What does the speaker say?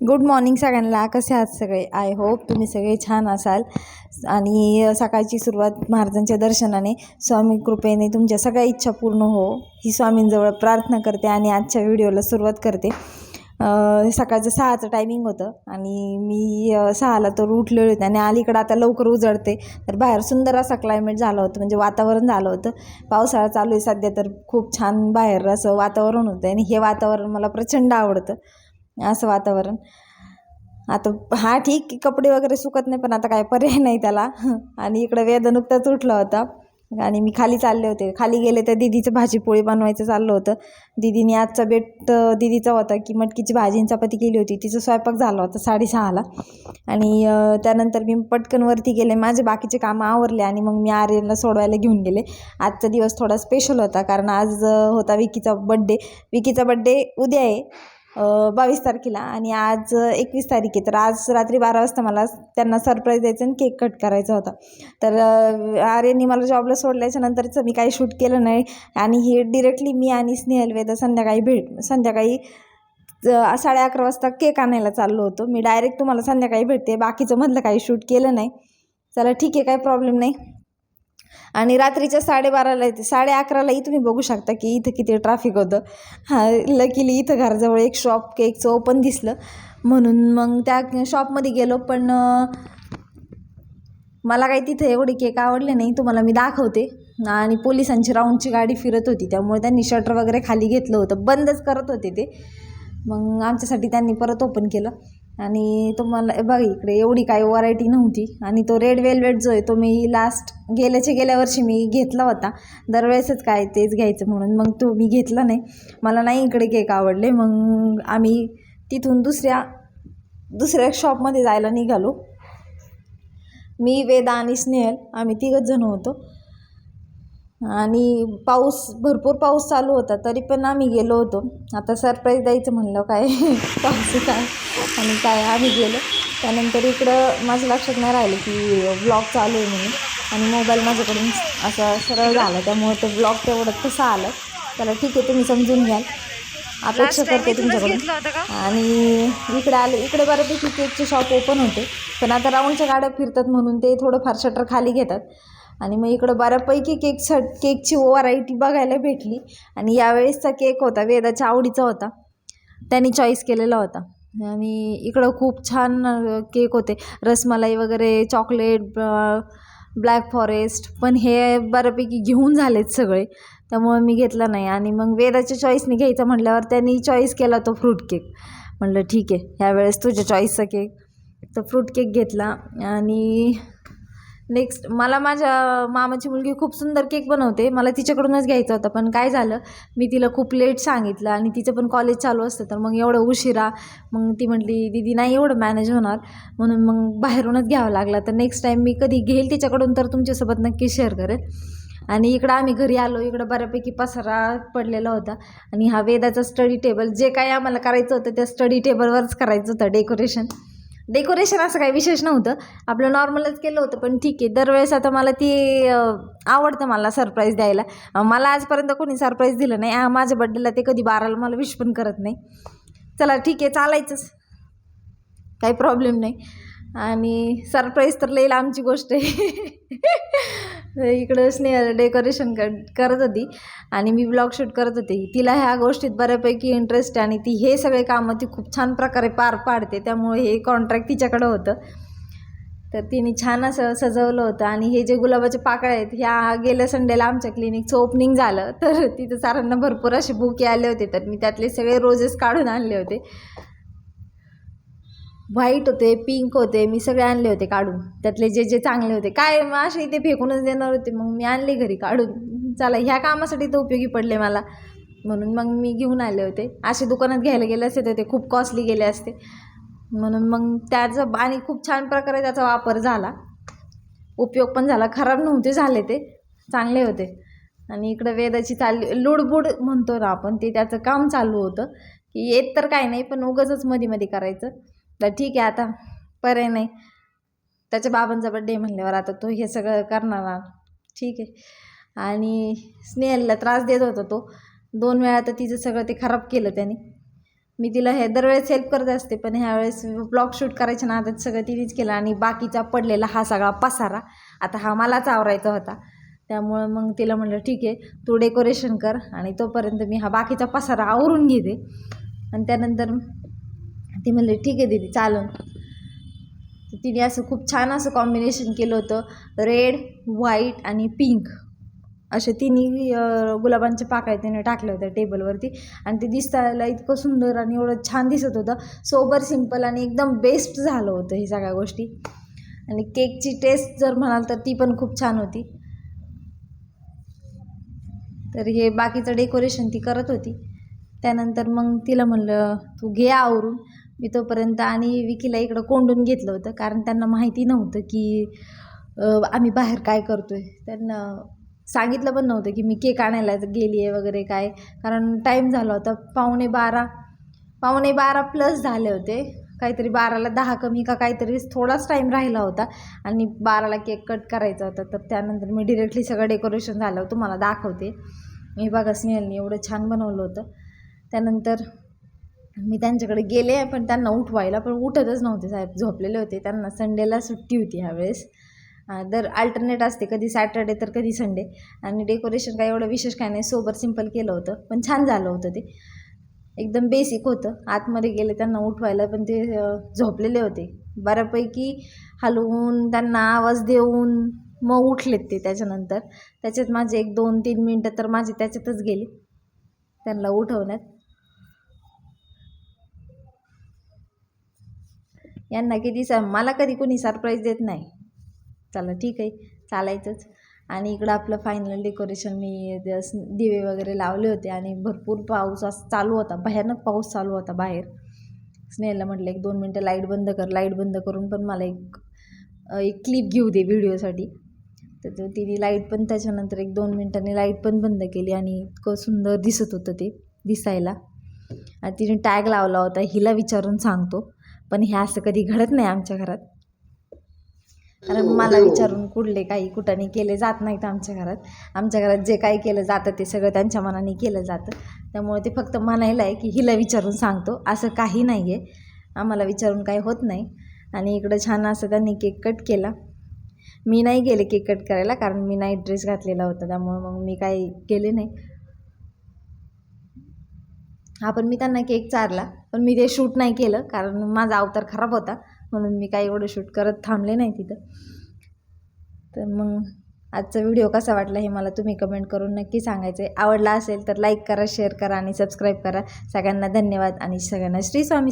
Good morning सगळ्यांना. कसे आहात सगळे? आय होप तुम्ही सगळे छान असाल. आणि सकाळची सुरुवात महाराजांच्या दर्शनाने. स्वामी कृपेने तुमच्या सगळ्या इच्छा पूर्ण हो. ही स्वामींजवळ प्रार्थना करते आणि आजच्या व्हिडिओला सुरुवात करते. सकाळचं सहाचं टायमिंग होतं. आणि मी सहाला तर उठलेली होते आणि अलीकडं आता लवकर उजळते. तर बाहेर सुंदर असा क्लायमेट झालं होतं. म्हणजे वातावरण झालं होतं. पावसाळा चालू आहे सध्या तर खूप छान बाहेर असं वातावरण होतं. आणि हे वातावरण मला प्रचंड आवडतं. असं वातावरण. आता हा ठीक की कपडे वगैरे सुकत नाही पण आता काय पर्याय नाही त्याला. आणि इकडं वेद नुकताच उठला होता. आणि मी खाली चालले होते. खाली गेले तर दिदीचं भाजीपोळी बनवायचं चाललं होतं. दिदीने आजचा बेट अं, दिदीचा होता की मटकीची भाजी चपाती केली होती. तिचं स्वयंपाक झाला होता साडेसहाला. आणि त्यानंतर मी पटकन वरती गेले. माझे बाकीचे कामं आवरले आणि मग मी आर्यनला सोडवायला घेऊन गेले. आजचा दिवस थोडा स्पेशल होता. कारण आज होता विकीचा बड्डे विकीचा बड्डे उद्या आहे. बावीस तारखेला आणि आज एकवीस तारीख. आहे तर आज रात्री बारा वाजता मला त्यांना सरप्राईज द्यायचं आणि केक कट करायचा होता. तर आर्यनी मला जॉबला सोडल्याच्या नंतरचं मी काही शूट केलं नाही आणि हे डिरेक्टली मी आणि स्नेहल वेदा संध्याकाळी भेट संध्याकाळी साडे अकरा वाजता केक आणायला चाललो होतो. मी डायरेक्ट तुम्हाला संध्याकाळी भेटते. बाकीचं मधलं काही शूट केलं नाही. चला ठीक आहे काही प्रॉब्लेम नाही. आणि रात्रीच्या साडेबाराला येते साडे अकरालाही तुम्ही बघू शकता की इथं किती ट्रॅफिक होतं. हा लकीली इथं घराजवळ एक शॉप केकचं ओपन दिसलं. म्हणून मग त्या शॉपमध्ये गेलो पण मला काही तिथे एवढे केक आवडले नाही. तुम्हाला मी दाखवते. आणि पोलिसांची राऊंडची गाडी फिरत होती त्यामुळे त्यांनी शटर वगैरे खाली घेतलं होतं. बंदच करत होते ते. मग आमच्यासाठी त्यांनी परत ओपन केलं. आणि तुम्हाला बघा इकडे एवढी काही व्हरायटी नव्हती. आणि तो रेड वेल्वेट जो आहे तो मी लास्ट गेल्याच्या गेल्या वर्षी मी घेतला होता. दरवेळेसच काय तेच घ्यायचं म्हणून. मग तो मी घेतला नाही. मला नाही इकडे केक आवडले. मग आम्ही तिथून दुसऱ्या दुसऱ्या शॉपमध्ये जायला निघालो. मी वेदा आणि स्नेहल आम्ही तिघंच जण होतो. आणि पाऊस भरपूर पाऊस चालू होता तरी पण आम्ही गेलो होतो. आता सरप्राईज द्यायचं म्हणलं काय पाऊस काय? आणि काय आम्ही गेलो. त्यानंतर इकडं माझं लक्षात नाही राहिलं की ब्लॉग चालू आहे म्हणून. आणि मोबाईल माझ्याकडून असा सरळ झाला त्यामुळे तो ब्लॉग तेवढं तसं आलं. त्याला ठीक आहे तुम्ही समजून घ्याल. अपेक्षा करते तुमच्याकडून. आणि इकडे आले इकडे बऱ्यापैकी केकचे शॉप ओपन होते. पण आता राऊंडच्या गाड्या फिरतात म्हणून ते थोडंफार शटर खाली घेतात. आणि मग इकडं बऱ्यापैकी केक केकची व्हरायटी बघायला भेटली. आणि यावेळेसचा केक होता वेदाच्या आवडीचा होता. त्यांनी चॉईस केलेला होता. आणि इकडं खूप छान केक होते. रसमलाई वगैरे चॉकलेट ब्लॅक फॉरेस्ट पण हे बऱ्यापैकी घेऊन झालेत सगळे. त्यामुळे मी घेतला नाही. आणि मग वेदाच्या चॉईसने घ्यायचं म्हटल्यावर त्यांनी चॉईस केला तो फ्रूट केक म्हटलं ठीक आहे ह्यावेळेस तुझ्या चॉईसचा केक. तर फ्रूट केक घेतला. आणि नेक्स्ट मला माझ्या मामाची मुलगी खूप सुंदर केक बनवते. मला तिच्याकडूनच घ्यायचा होता पण काय झालं मी तिला खूप लेट सांगितलं आणि तिचं पण कॉलेज चालू असतं तर मग एवढं उशिरा मग ती म्हटली दीदी नाही एवढं मॅनेज होणार म्हणून मग बाहेरूनच घ्यावं लागला. तर नेक्स्ट टाईम मी कधी घेईल तिच्याकडून तर तुमच्यासोबत नक्की शेअर करेल आणि इकडं आम्ही घरी आलो इकडं बऱ्यापैकी पसारा पडलेला होता. आणि हा वेदाचा स्टडी टेबल जे काही आम्हाला करायचं होतं त्या स्टडी टेबलवरच करायचं होतं डेकोरेशन डेकोरेशन असं काही विशेष नव्हतं. आपलं नॉर्मलच केलं होतं पण ठीक आहे. दरवेळेस आता मला ती आवडतं मला सरप्राईज द्यायला. मला आजपर्यंत कोणी सरप्राईज दिलं नाही. माझ्या बड्डेला ते कधी बाराला मला विश पण करत नाही. चला ठीक आहे. चालायचंच. काही प्रॉब्लेम नाही. आणि सरप्राईज तर लई आमची गोष्ट आहे. इकडं स्नेह डेकोरेशन कर करत होती. आणि मी ब्लॉग शूट करत होते. तिला ह्या गोष्टीत बऱ्यापैकी इंटरेस्ट आहे आणि ती हे सगळे कामं ती खूप छान प्रकारे पार पाडते. त्यामुळे हे कॉन्ट्रॅक्ट तिच्याकडं होतं. तर तिने छान असं सजवलं होतं. आणि हे जे गुलाबाचे पाकळ्या आहेत ह्या गेल्या संडेला आमच्या क्लिनिकचं ओपनिंग झालं. तर तिथं सारांना भरपूर असे बुके आले होते. तर मी त्यातले सगळे रोजेस काढून आणले होते. व्हाईट होते पिंक होते मी सगळे आणले होते काढून. त्यातले जे जे चांगले होते. काय मग असे इथे फेकूनच देणार होते. मग मी आणले घरी काढून. चला ह्या कामासाठी तर उपयोगी पडले मला. म्हणून मग मी घेऊन आले होते. असे दुकानात घ्यायला गेले असते तर ते खूप कॉस्टली गेले असते. म्हणून मग त्याचं आणि खूप छान प्रकारे त्याचा वापर झाला. उपयोग पण झाला. खराब नव्हते झाले ते. चांगले होते. आणि इकडं वेदाची चालली लुडबुड म्हणतो ना आपण ते त्याचं काम चालू होतं. की येत तर काय नाही पण उगाचच मध्ये मध्ये करायचं. तर ठीक आहे आता पर्याय नाही. त्याच्या बाबांचा बड्डे म्हणल्यावर आता तो हे सगळं करणार ठीक आहे. आणि स्नेहलला त्रास देत होता तो. दोन वेळा तर तिचं सगळं ते खराब केलं त्याने. मी तिला हे दरवेळेस हेल्प करत असते पण ह्यावेळेस ब्लॉग शूट करायच्या आता सगळं तिनेच केलं आणि बाकीचा पडलेला हा सगळा पसारा. आता हा मलाच आवरायचा होता. त्यामुळं मग तिला म्हटलं ठीक आहे तू डेकोरेशन कर आणि तोपर्यंत मी हा बाकीचा पसारा आवरून घेते. आणि त्यानंतर ती म्हणली ठीक आहे दीदी चालन. तर तिने असं खूप छान असं कॉम्बिनेशन केलं होतं रेड व्हाईट आणि पिंक असे तिन्ही गुलाबांच्या पाकळ्या तिने टाकल्या होत्या टेबलवरती आणि ते दिसायला इतकं सुंदर आणि एवढं छान दिसत होतं. सोबर सिंपल आणि एकदम बेस्ट झालं होतं हे सगळ्या गोष्टी. आणि केकची टेस्ट जर म्हणाल तर ती पण खूप छान होती. तर हे बाकीचं डेकोरेशन ती करत होती. त्यानंतर मग तिला म्हणलं तू घे आवरून. मी तोपर्यंत आणि विकीला इकडं कोंडून घेतलं होतं कारण त्यांना माहिती नव्हतं की आम्ही बाहेर काय करतो आहे त्यांना सांगितलं पण नव्हतं की मी केक आणायला गेली आहे वगैरे काय. कारण टाईम झाला होता पावणे बारा पावणे बारा प्लस झाले होते. काहीतरी बाराला दहा कमी का काहीतरी थोडाच टाईम राहिला होता. आणि बाराला केक कट करायचा होता तर त्यानंतर मी डिरेक्टली सगळं डेकोरेशन झालं तुम्हाला दाखवते. मी बघा स्नेहलनी एवढं छान बनवलं होतं. त्यानंतर मी त्यांच्याकडे गेले पण त्यांना उठवायला पण उठतच नव्हते साहेब. झोपलेले होते. त्यांना संडेला सुट्टी होती ह्यावेळेस दर अल्टरनेट असते. कधी सॅटर्डे तर कधी संडे आणि डेकोरेशन काय एवढं विशेष काय नाही. सोबर सिंपल केलं होतं. पण छान झालं होतं ते. एकदम बेसिक होतं. आतमध्ये गेले त्यांना उठवायला पण ते झोपलेले होते. बऱ्यापैकी हलवून त्यांना आवाज देऊन मग उठलेत ते त्याच्यानंतर. त्याच्यात माझे एक दोन तीन मिनटं तर माझे त्याच्यातच गेले. त्यांना उठवण्यात. यांना किती स मला कधी कोणी सरप्राईज देत नाही. चला ठीक आहे चालायचंच. आणि इकडं आपलं फायनल डेकोरेशन मी द- दिवे वगैरे लावले होते आणि भरपूर पाऊस असं चालू होता. भयानक पाऊस चालू होता बाहेर. स्नेहला म्हटलं एक दोन मिनटं लाइट बंद कर लाइट बंद करून पण मला एक एक क्लिप घेऊ दे व्हिडिओसाठी तर तिने लाइट पण त्याच्यानंतर एक दोन मिनटांनी लाइट पण बंद केली आणि इतकं सुंदर दिसत होतं ते दिसायला. आणि तिने टॅग लावला होता हिला विचारून सांगतो. पण हे असं कधी घडत नाही आमच्या घरात. कारण मला विचारून कुठले काही कुठाने केले जात नाहीत आमच्या घरात. आमच्या घरात जे काही केलं जातं ते सगळं त्यांच्या मनाने केलं जातं. त्यामुळे ते फक्त म्हणायला आहे की हिला विचारून सांगतो. असं काही नाही आहे आम्हाला विचारून काही होत नाही. आणि इकडं छान असं त्यांनी केक कट केला. मी नाही गेले केक कट करायला कारण मी नाईट ड्रेस घातलेला होता. त्यामुळे मग मी काही गेले नाही. हा पण मी त्यांना केक चारला. पण मी ते शूट नाही केलं कारण माझा अवतार खराब होता. म्हणून मी काही एवढं शूट करत थांबले नाही तिथं. तर मग आजचा व्हिडिओ कसा वाटला हे मला तुम्ही कमेंट करून नक्की सांगायचं आहे. आवडला असेल तर लाईक करा शेअर करा आणि सबस्क्राईब करा. सगळ्यांना धन्यवाद आणि सगळ्यांना श्री स्वामी